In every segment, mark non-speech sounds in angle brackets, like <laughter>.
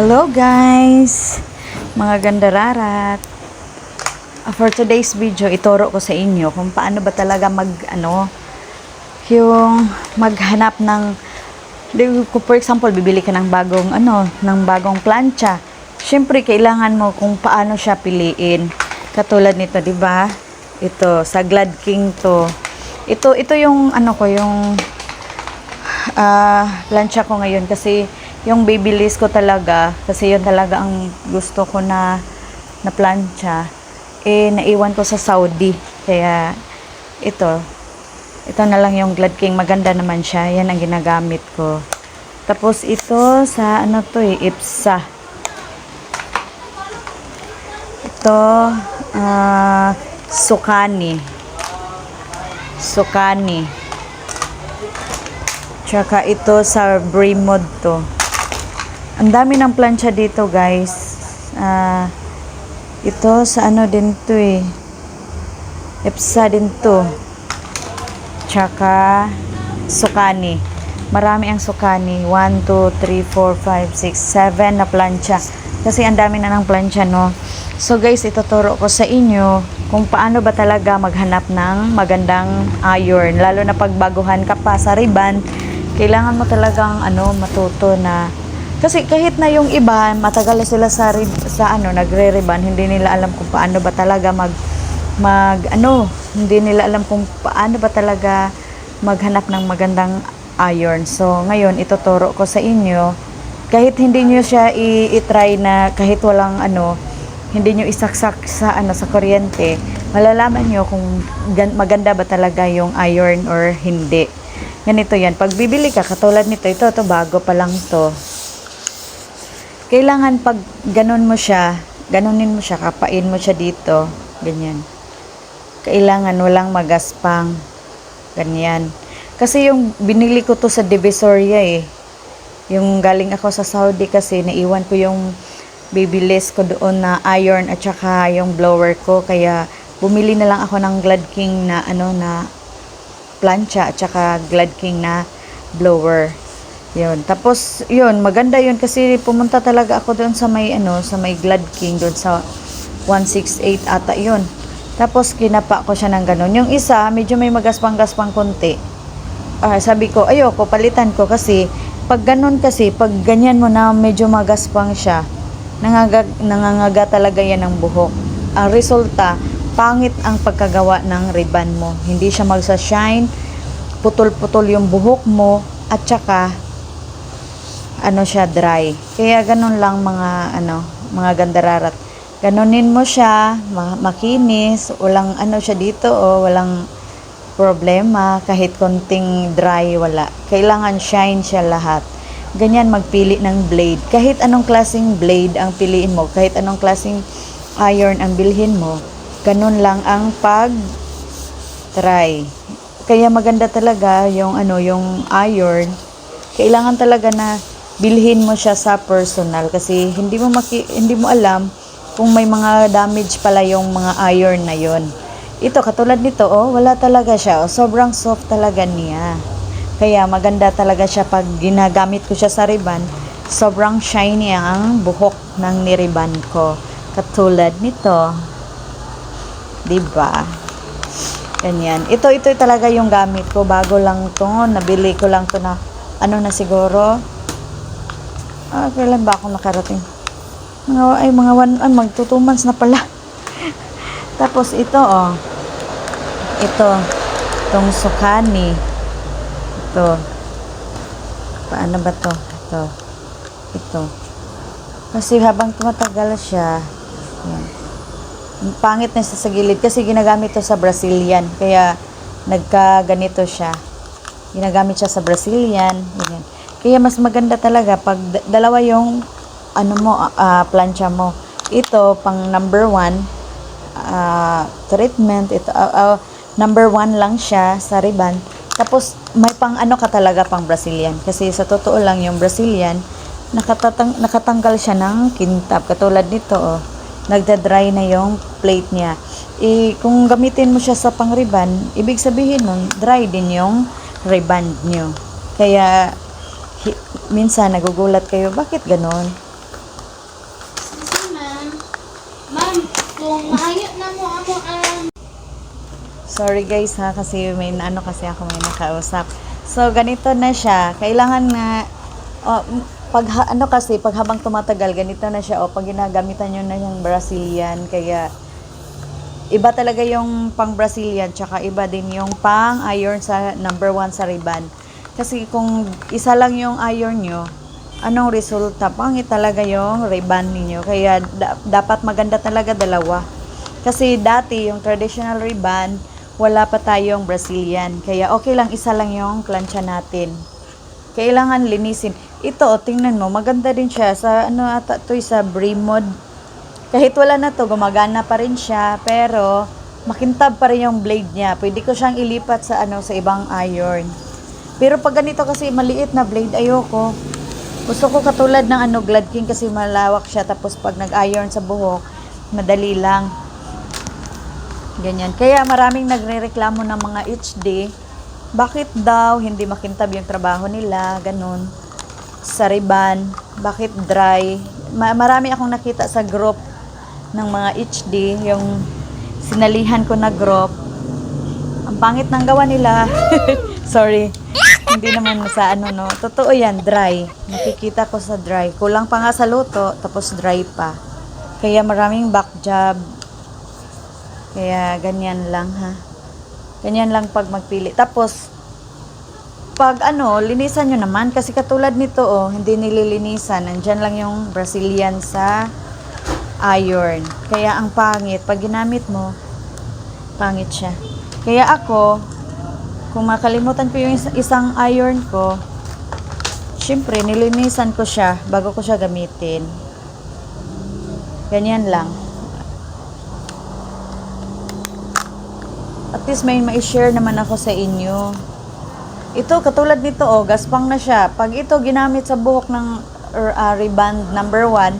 Hello guys! Mga gandararat. Ah, For today's video, ituro ko sa inyo kung paano ba talaga mag, ano, yung maghanap ng, for example, bibili ka ng bagong, ano, ng bagong plancha. Siyempre, kailangan mo kung paano siya piliin. Katulad nito, di ba? Ito, sa Glad King to. Ito, ito yung, ano ko, yung, ah plancha ko ngayon kasi yung babyliss ko talaga kasi yun talaga ang gusto ko na na plancha eh naiwan ko sa Saudi. Kaya ito ito na lang yung Glad King. Maganda naman siya yan ang ginagamit ko. Tapos ito sa ano to eh IPSA. Ito ah Sukani Sukani Tsaka ito sa Bremod to. Ang dami ng plancha dito, guys. Ah, ito sa ano din to eh. Epsa din to. Tsaka Sukani. Marami ang Sukani. 1, 2, 3, 4, 5, 6, 7 na plancha. Kasi ang dami na ng plancha, no? So guys, ituturo ko sa inyo kung paano ba talaga maghanap ng magandang iron. Lalo na pag baguhan ka pa sa riban, kailangan mo talagang ano matuto na. Kasi kahit na yung iba matagal na sila sa sa ano nagre-riban hindi nila alam kung paano ba talaga mag mag ano hindi nila alam kung paano ba talaga maghanap ng magandang iron. So ngayon ituturo ko sa inyo. Kahit hindi niyo siya i-try na kahit walang ano hindi nyo isaksak sa ano sa kuryente malalaman nyo kung gan- maganda ba talaga yung iron or hindi ganito yan. Pag bibili ka katulad nito ito to bago pa lang to. Kailangan pag ganon mo siya ganonin mo siya kapain mo siya dito. Ganyan. Kailangan walang magaspang. Ganyan. Kasi yung binili ko to sa Divisoria eh. Yung galing ako sa Saudi kasi naiwan ko yung babyliss ko doon na iron at saka yung blower ko. Kaya bumili na lang ako ng Glad King na ano na plancha at saka Glad King na blower. Yun. Tapos yun maganda yun kasi pumunta talaga ako doon sa may ano sa may Glad King doon sa 168 ata yun. Tapos kinapa ko siya ng ganun. Yung isa medyo may magaspang-gaspang konti. Ah, sabi ko, ayoko, palitan ko kasi pag ganun kasi, pag ganyan mo na medyo magaspang siya, nangaga, nangangaga talaga yan ng buhok. Ang resulta, pangit ang pagkagawa ng ribbon mo. Hindi siya magsa-shine, putol-putol yung buhok mo, at saka, ano siya, dry. Kaya ganun lang mga, ano, mga gandararat. Ganunin mo siya, ma- makinis, walang ano siya dito, o walang problema, kahit konting dry, wala. Kailangan shine siya lahat. Ganyan magpili ng blade. Kahit anong klaseng blade ang piliin mo, kahit anong klaseng iron ang bilhin mo, ganun lang ang pag try. Kaya maganda talaga yung ano, yung iron. Kailangan talaga na bilhin mo siya sa personal kasi hindi mo maki, hindi mo alam kung may mga damage pala yung mga iron na yon. Ito, katulad nito, oh, wala talaga siya. Oh, sobrang soft talaga niya. Kaya maganda talaga siya pag ginagamit ko siya sa riban. Sobrang shiny ang buhok ng niriban ko. Katulad nito. 'Di ba? Ganyan. Ito, ito talaga yung gamit ko. Bago lang to. Nabili ko lang to na, ano na siguro. Ah, kailan ba ako nakarating? Mga, ay, mga one, ay, magto two months na pala. <laughs> Tapos ito, oh. Ito. Itong sukani. Ito. Paano ba to? Ito. Ito. Kasi habang tumatagal siya, yan. Ang pangit na siya sa gilid kasi ginagamit to sa Brazilian. Kaya nagka-ganito siya. Ginagamit siya sa Brazilian. Ganyan. Kaya mas maganda talaga pag da- dalawa yung ano mo, ah, plancha mo. Ito, pang number one, ah, treatment. Ito, ah, ah, number one lang siya sa riban. Tapos, may pang ano ka talaga pang Brazilian. Kasi sa totoo lang, yung Brazilian, nakatatang, nakatanggal siya ng kintab. Katulad nito, oh nagda-dry na yung plate niya. I, kung gamitin mo siya sa pang-ribbon, ibig sabihin nun, dry din yung ribbon nyo. Kaya, hi, minsan nagugulat kayo, bakit ganon? Sorry guys ha, kasi may ano kasi ako may nakausap. So, ganito na siya. Kailangan na, oh, pag ano kasi, pag habang tumatagal, ganito na siya. O, pag ginagamitan nyo na yung Brazilian, kaya iba talaga yung pang Brazilian, tsaka iba din yung pang iron sa number one sa riban. Kasi kung isa lang yung iron nyo, anong resulta? Pangit talaga yung riban ninyo. Kaya da- dapat maganda talaga dalawa. Kasi dati yung traditional riban, wala pa tayong Brazilian. Kaya okay lang isa lang yung plancha natin. Kailangan linisin. Ito, tingnan mo, maganda din siya. Sa ano ata to sa Bremod. Kahit wala na to, gumagana pa rin siya. Pero, makintab pa rin yung blade niya. Pwede ko siyang ilipat sa ano sa ibang iron. Pero pag ganito kasi maliit na blade, ayoko. Gusto ko katulad ng ano, Glad King kasi malawak siya. Tapos pag nag-iron sa buhok, madali lang. Ganyan. Kaya maraming nagre-reklamo ng mga HD. Bakit daw hindi makintab yung trabaho nila? Ganun. Sa riban. Bakit dry? Ma- marami akong nakita sa group ng mga HD. Yung sinalihan ko na group. Ang pangit ng gawa nila. <laughs> Sorry. hindi naman sa ano no. Totoo yan, dry. Nakikita ko sa dry. Kulang pa nga sa luto, tapos dry pa. Kaya maraming back job. Kaya ganyan lang ha. Ganyan lang pag magpili. Tapos, pag ano, linisan nyo naman. Kasi katulad nito oh, hindi nililinisan. Nandyan lang yung Brazilian sa iron. Kaya ang pangit, pag ginamit mo, pangit siya. Kaya ako, kung makalimutan ko yung is- isang iron ko, syempre, nilinisan ko siya bago ko siya gamitin. Ganyan lang. At least may ma-share naman ako sa inyo. Ito, katulad nito, oh, gaspang na siya. Pag ito ginamit sa buhok ng er, ah, reband number one,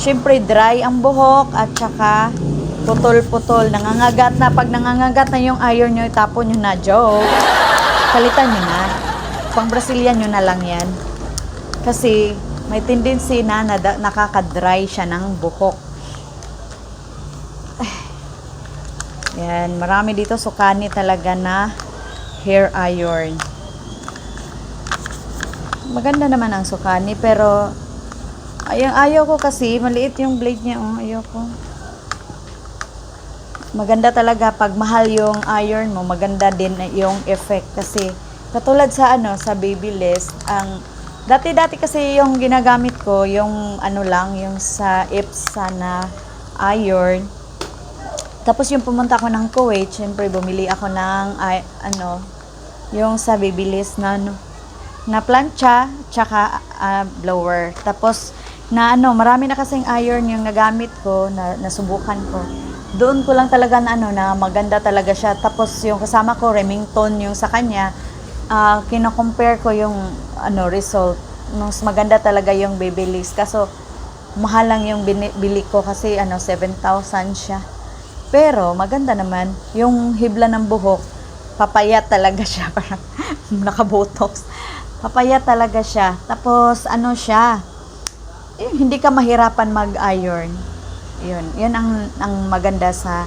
syempre dry ang buhok at saka putol-putol. Nangangagat na. Pag nangangagat na yung iron nyo, itapon nyo na. Joke. Kalitan nyo na. Pang Brazilian nyo na lang yan. Kasi may tendency na, na nakaka-dry siya ng buhok. <sighs> Yan, marami dito sukani talaga na hair iron. Maganda naman ang sukani pero ayaw, ayaw ko kasi maliit yung blade niya, oh, ayaw ko. Maganda talaga pag mahal yung iron mo, maganda din yung effect kasi katulad sa ano sa Babyliss, ang dati-dati kasi yung ginagamit ko, yung ano lang, yung sa Ipsa na iron, tapos yung pumunta ako ng Kuwait, syempre bumili ako ng ay, ano, yung sa Babyliss na ano, na plancha, tsaka ah, blower. Tapos na ano, marami na kasing iron yung nagamit ko, na nasubukan ko. Doon ko lang talaga na ano, na maganda talaga siya. Tapos yung kasama ko, Remington yung sa kanya, ah kino-compare ko yung ano, result. Mas maganda talaga yung Babyliss. Kaso, mahal lang yung bili ko kasi ano, 7,000 siya. Pero maganda naman, yung hibla ng buhok, papayat talaga siya, <laughs> parang nakabotox. Papayat talaga siya. Tapos ano siya, eh, hindi ka mahirapan mag-iron. Yun, yun ang, ang maganda sa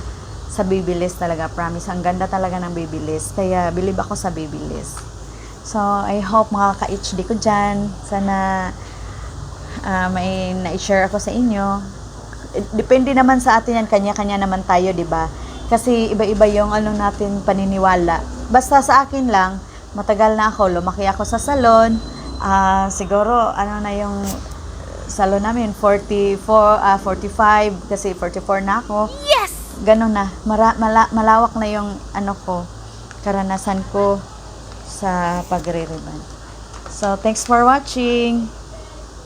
sa Babyliss talaga, promise. Ang ganda talaga ng Babyliss. Kaya believe ako sa Babyliss. So, I hope makaka-HD ko dyan. Sana ah, may na-share ako sa inyo depende naman sa atin yan, kanya-kanya naman tayo, 'di ba? Kasi iba-iba yung ano natin paniniwala. Basta sa akin lang, matagal na ako, lumaki ako sa salon. Ah, siguro ano na yung salon namin 44 ah 45 kasi 44 na ako. Yes. Ganun na. Mara, mala, malawak na yung ano ko, karanasan ko sa pagre-ribbon. So, thanks for watching.